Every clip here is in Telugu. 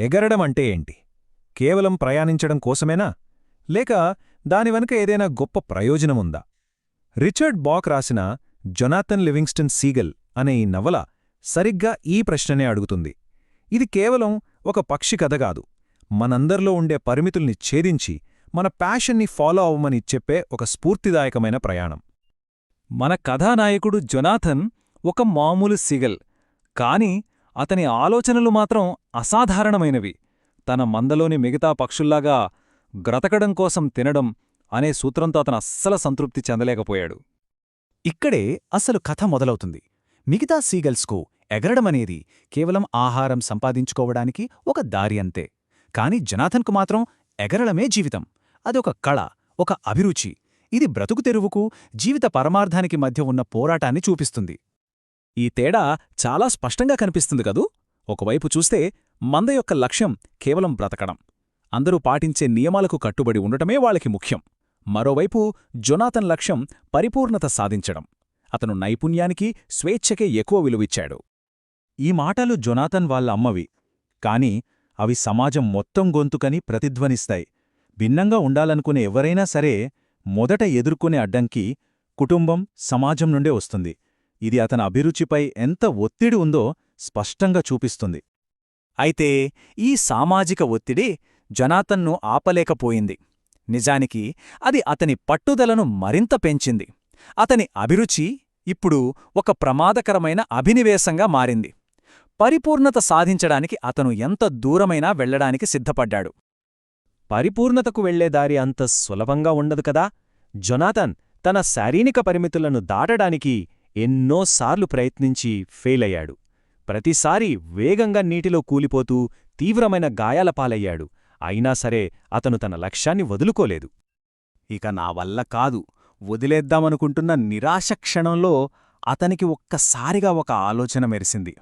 ఎగరడం అంటే ఏంటి? కేవలం ప్రయాణించడం కోసమేనా? లేక దాని వెనుక ఏదైనా గొప్ప ప్రయోజనముందా రిచర్డ్ బాక్ రాసిన జొనాథన్ లివింగ్స్టన్ సీగల్ అనే ఈ నవల సరిగ్గా ఈ ప్రశ్ననే అడుగుతుంది. ఇది కేవలం ఒక పక్షి కథ కాదు. మనందర్లో ఉండే పరిమితుల్ని ఛేదించి మన ప్యాషన్ని ఫాలో అవ్వమని చెప్పే ఒక స్ఫూర్తిదాయకమైన ప్రయాణం. మన కథానాయకుడు జొనాథన్ ఒక మామూలు సిగల్ కాని అతని ఆలోచనలు మాత్రం అసాధారణమైనవి. తన మందలోని మిగతా పక్షుల్లాగా గ్రతకడం కోసం తినడం అనే సూత్రంతో అతను అస్సల సంతృప్తి చెందలేకపోయాడు. ఇక్కడే అసలు కథ మొదలవుతుంది. మిగతా సీగల్స్కు ఎగరడమనేది కేవలం ఆహారం సంపాదించుకోవడానికి ఒక దారి అంతే. కాని జనాథన్కు మాత్రం ఎగరడమే జీవితం. అదొక కళ ఒక అభిరుచి. ఇది బ్రతుకు తెరువుకు జీవిత పరమార్థానికి మధ్య ఉన్న పోరాటాన్ని చూపిస్తుంది. ఈ తేడా చాలా స్పష్టంగా కనిపిస్తుంది కదూ? ఒకవైపు చూస్తే మంద యొక్క లక్ష్యం కేవలం బ్రతకడం. అందరూ పాటించే నియమాలకు కట్టుబడి ఉండటమే వాళ్ళకి ముఖ్యం. మరోవైపు జొనాథన్ లక్ష్యం పరిపూర్ణత సాధించడం. అతను నైపుణ్యానికి స్వేచ్ఛకే ఎక్కువ విలువిచ్చాడు. ఈ మాటలు జొనాథన్ వాళ్ళ అమ్మవి. కాని అవి సమాజం మొత్తం గొంతుకని ప్రతిధ్వనిస్తాయి. భిన్నంగా ఉండాలనుకునే ఎవరైనా సరే మొదట ఎదుర్కొనే అడ్డంకి కుటుంబం సమాజం నుండే వస్తుంది. ఇది అతని అభిరుచిపై ఎంత ఒత్తిడి ఉందో స్పష్టంగా చూపిస్తుంది. అయితే ఈ సామాజిక ఒత్తిడి జనాతన్ను ఆపలేకపోయింది. నిజానికి అది అతని పట్టుదలను మరింత పెంచింది. అతని అభిరుచి ఇప్పుడు ఒక ప్రమాదకరమైన అభినివేశంగా మారింది. పరిపూర్ణత సాధించడానికి అతను ఎంత దూరమైనా వెళ్ళడానికి సిద్ధపడ్డాడు. పరిపూర్ణతకు వెళ్ళేదారి అంత సులభంగా ఉండదు కదా? జొనాథన్ తన శారీరక పరిమితులను దాటడానికి ఎన్నోసార్లు ప్రయత్నించి ఫెయిలయ్యాడు. ప్రతిసారి వేగంగా నీటిలో కూలిపోతూ తీవ్రమైన గాయాల పాలయ్యాడు. అయినా సరే అతను తన లక్ష్యాన్ని వదులుకోలేదు. ఇక నా వల్ల కాదు. వదిలేద్దామనుకుంటున్న నిరాశ క్షణంలో అతనికి ఒక్కసారిగా ఒక ఆలోచన మెరిసింది.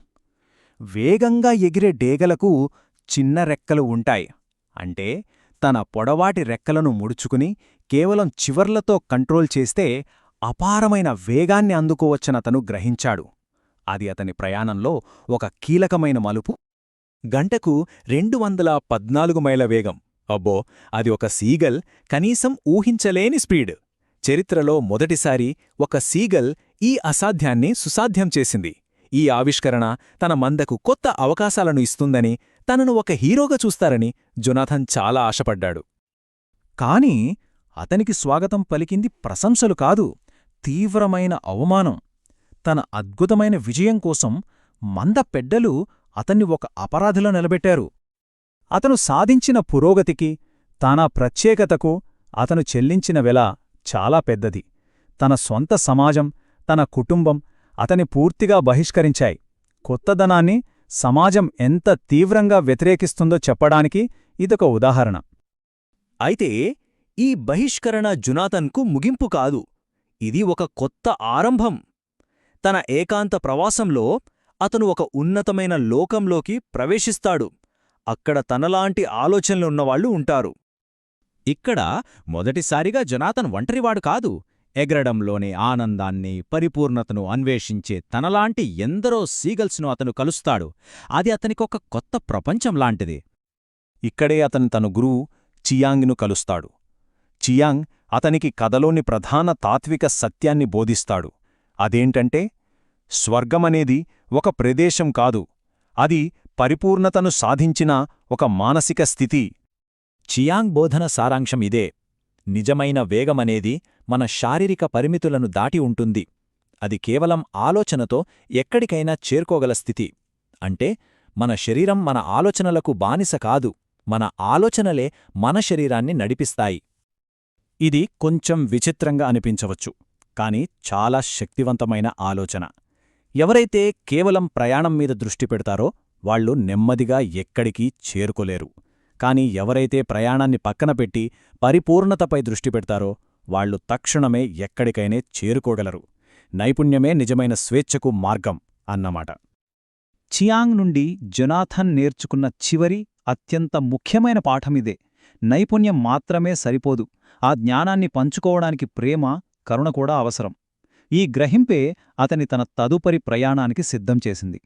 వేగంగా ఎగిరే డేగలకు చిన్న రెక్కలు ఉంటాయి. అంటే తన పొడవాటి రెక్కలను ముడుచుకుని కేవలం చివర్లతో కంట్రోల్ చేస్తే అపారమైన వేగాన్ని అందుకోవచ్చనతను గ్రహించాడు. అది అతని ప్రయాణంలో ఒక కీలకమైన మలుపు. గంటకు రెండు వందల పద్నాలుగు మైల వేగం. అబ్బో అది ఒక సీగల్ కనీసం ఊహించలేని స్పీడ్. చరిత్రలో మొదటిసారి ఒక సీగల్ ఈ అసాధ్యాన్ని సుసాధ్యం చేసింది. ఈ ఆవిష్కరణ తన మందకు కొత్త అవకాశాలను ఇస్తుందని తనను ఒక హీరోగా చూస్తారని జొనాథన్ చాలా ఆశపడ్డాడు. కాని అతనికి స్వాగతం పలికింది ప్రశంసలు కాదు. తీవ్రమైన అవమానం. తన అద్భుతమైన విజయం కోసం మంద పెడ్డలు అతన్ని ఒక అపరాధిలో నిలబెట్టారు. అతను సాధించిన పురోగతికి తన ప్రత్యేకతకు అతను చెల్లించిన వెల చాలా పెద్దది. తన సొంత సమాజం తన కుటుంబం అతని పూర్తిగా బహిష్కరించాయి. కొత్తదనాన్ని సమాజం ఎంత తీవ్రంగా వ్యతిరేకిస్తుందో చెప్పడానికి ఇదొక ఉదాహరణ. అయితే ఈ బహిష్కరణ జునాథన్కు ముగింపు కాదు. ఇది ఒక కొత్త ఆరంభం. తన ఏకాంత ప్రవాసంలో అతను ఒక ఉన్నతమైన లోకంలోకి ప్రవేశిస్తాడు. అక్కడ తనలాంటి ఆలోచనలున్నవాళ్ళు ఉంటారు. ఇక్కడ మొదటిసారిగా జనాతన్ ఒంటరివాడు కాదు. ఎగరడంలోనే ఆనందాన్ని పరిపూర్ణతను అన్వేషించే తనలాంటి ఎందరో సీగల్స్ను అతను కలుస్తాడు. అది అతనికొక కొత్త ప్రపంచం లాంటిది. ఇక్కడే అతను తన గురువు చియాంగ్ను కలుస్తాడు. చియాంగ్ అతనికి కథలోని ప్రధాన తాత్విక సత్యాన్ని బోధిస్తాడు. అదేంటంటే స్వర్గమనేది ఒక ప్రదేశం కాదు. అది పరిపూర్ణతను సాధించిన ఒక మానసిక స్థితి. చియాంగ్ బోధన సారాంశం ఇదే. నిజమైన వేగమనేది మన శారీరక పరిమితులను దాటి ఉంటుంది. అది కేవలం ఆలోచనతో ఎక్కడికైనా చేరుకోగల స్థితి. అంటే మన శరీరం మన ఆలోచనలకు బానిస కాదు. మన ఆలోచనలే మన శరీరాన్ని నడిపిస్తాయి. ఇది కొంచెం విచిత్రంగా అనిపించవచ్చు కాని చాలా శక్తివంతమైన ఆలోచన. ఎవరైతే కేవలం ప్రయాణం మీద దృష్టి పెడతారో వాళ్ళు నెమ్మదిగా ఎక్కడికీ చేరుకోలేరు. కాని ఎవరైతే ప్రయాణాన్ని పక్కన పెట్టి పరిపూర్ణతపై దృష్టి పెడతారో వాళ్ళు తక్షణమే ఎక్కడికైనే చేరుకోగలరు. నైపుణ్యమే నిజమైన స్వేచ్ఛకు మార్గం అన్నమాట. చియాంగ్ నుండి జొనాథన్ నేర్చుకున్న చివరి అత్యంత ముఖ్యమైన పాఠమిదే నైపుణ్యం మాత్రమే సరిపోదు. ఆ జ్ఞానాన్ని పంచుకోవడానికి ప్రేమ కరుణ కూడా అవసరం. ఈ గ్రహింపే అతని తన తదుపరి ప్రయాణానికి సిద్ధం చేసింది.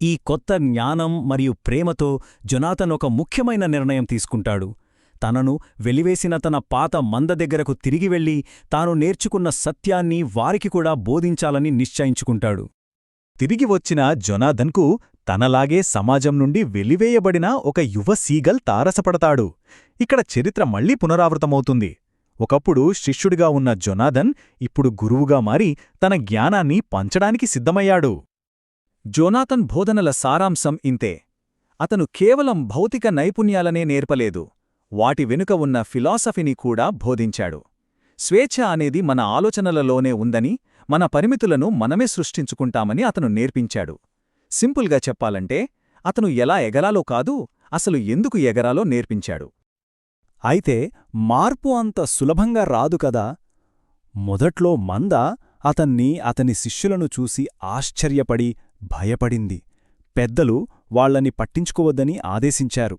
ఈ కొత్త జ్ఞానం మరియు ప్రేమతో జొనాథన్ ఒక ముఖ్యమైన నిర్ణయం తీసుకుంటాడు. తనను వెలివేసిన తన పాత మంద దగ్గరకు తిరిగి వెళ్ళి తాను నేర్చుకున్న సత్యాన్ని వారికి కూడా బోధించాలని నిశ్చయించుకుంటాడు. తిరిగి వచ్చిన జొనాథన్కు తనలాగే సమాజం నుండి వెలివేయబడిన ఒక యువ సీగల్ తారసపడతాడు. ఇక్కడ చరిత్ర మళ్ళీ పునరావృతమవుతుంది. ఒకప్పుడు శిష్యుడిగా ఉన్న జొనాథన్ ఇప్పుడు గురువుగా మారి తన జ్ఞానాన్ని పంచడానికి సిద్ధమయ్యాడు. జోనాథన్ బోధనల సారాంశం ఇంతే. అతను కేవలం భౌతిక నైపుణ్యాలనే నేర్పలేదు. వాటి వెనుక ఉన్న ఫిలాసఫీని కూడా బోధించాడు. స్వేచ్ఛ అనేది మన ఆలోచనలలోనే ఉందని మన పరిమితులను మనమే సృష్టించుకుంటామని అతను నేర్పించాడు. సింపుల్గా చెప్పాలంటే అతను ఎలా ఎగరాలో కాదు అసలు ఎందుకు ఎగరాలో నేర్పించాడు. అయితే మార్పు అంత సులభంగా రాదు కదా. మొదట్లో మంద అతన్ని అతని శిష్యులను చూసి ఆశ్చర్యపడి భయపడింది. పెద్దలు వాళ్ళని పట్టించుకోవద్దని ఆదేశించారు.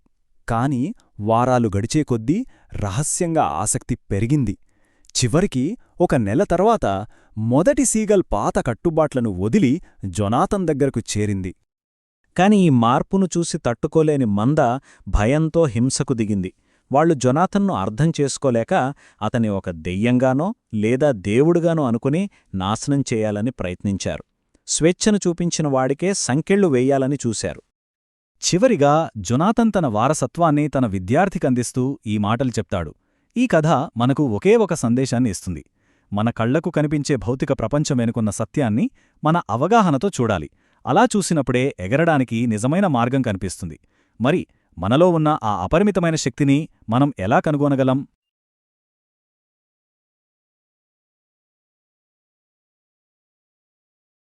కాని వారాలు గడిచే కొద్దీ రహస్యంగా ఆసక్తి పెరిగింది. చివరికి ఒక నెల తర్వాత మొదటి సీగల్ పాత కట్టుబాట్లను వదిలి జొనాథన్ దగ్గరకు చేరింది. కాని ఈ మార్పును చూసి తట్టుకోలేని మంద భయంతో హింసకు దిగింది. వాళ్ళు జొనాథన్ను అర్థం చేసుకోలేక అతని ఒక దెయ్యంగానో లేదా దేవుడుగానో అనుకుని నాశనం చేయాలని ప్రయత్నించారు. స్వేచ్ఛను చూపించిన వాడికే సంకెళ్ళు వేయాలని చూశారు. చివరిగా జొనాథన్ తన వారసత్వాన్ని తన విద్యార్థికందిస్తూ ఈ మాటలు చెప్తాడు. ఈ కథ మనకు ఒకే ఒక సందేశాన్ని ఇస్తుంది. మన కళ్ళకు కనిపించే భౌతిక ప్రపంచం వెనుకున్న సత్యాన్ని మన అవగాహనతో చూడాలి. అలా చూసినప్పుడే ఎగరడానికి నిజమైన మార్గం కనిపిస్తుంది. మరి మనలో ఉన్న ఆ అపరిమితమైన శక్తిని మనం ఎలా కనుగొనగలం?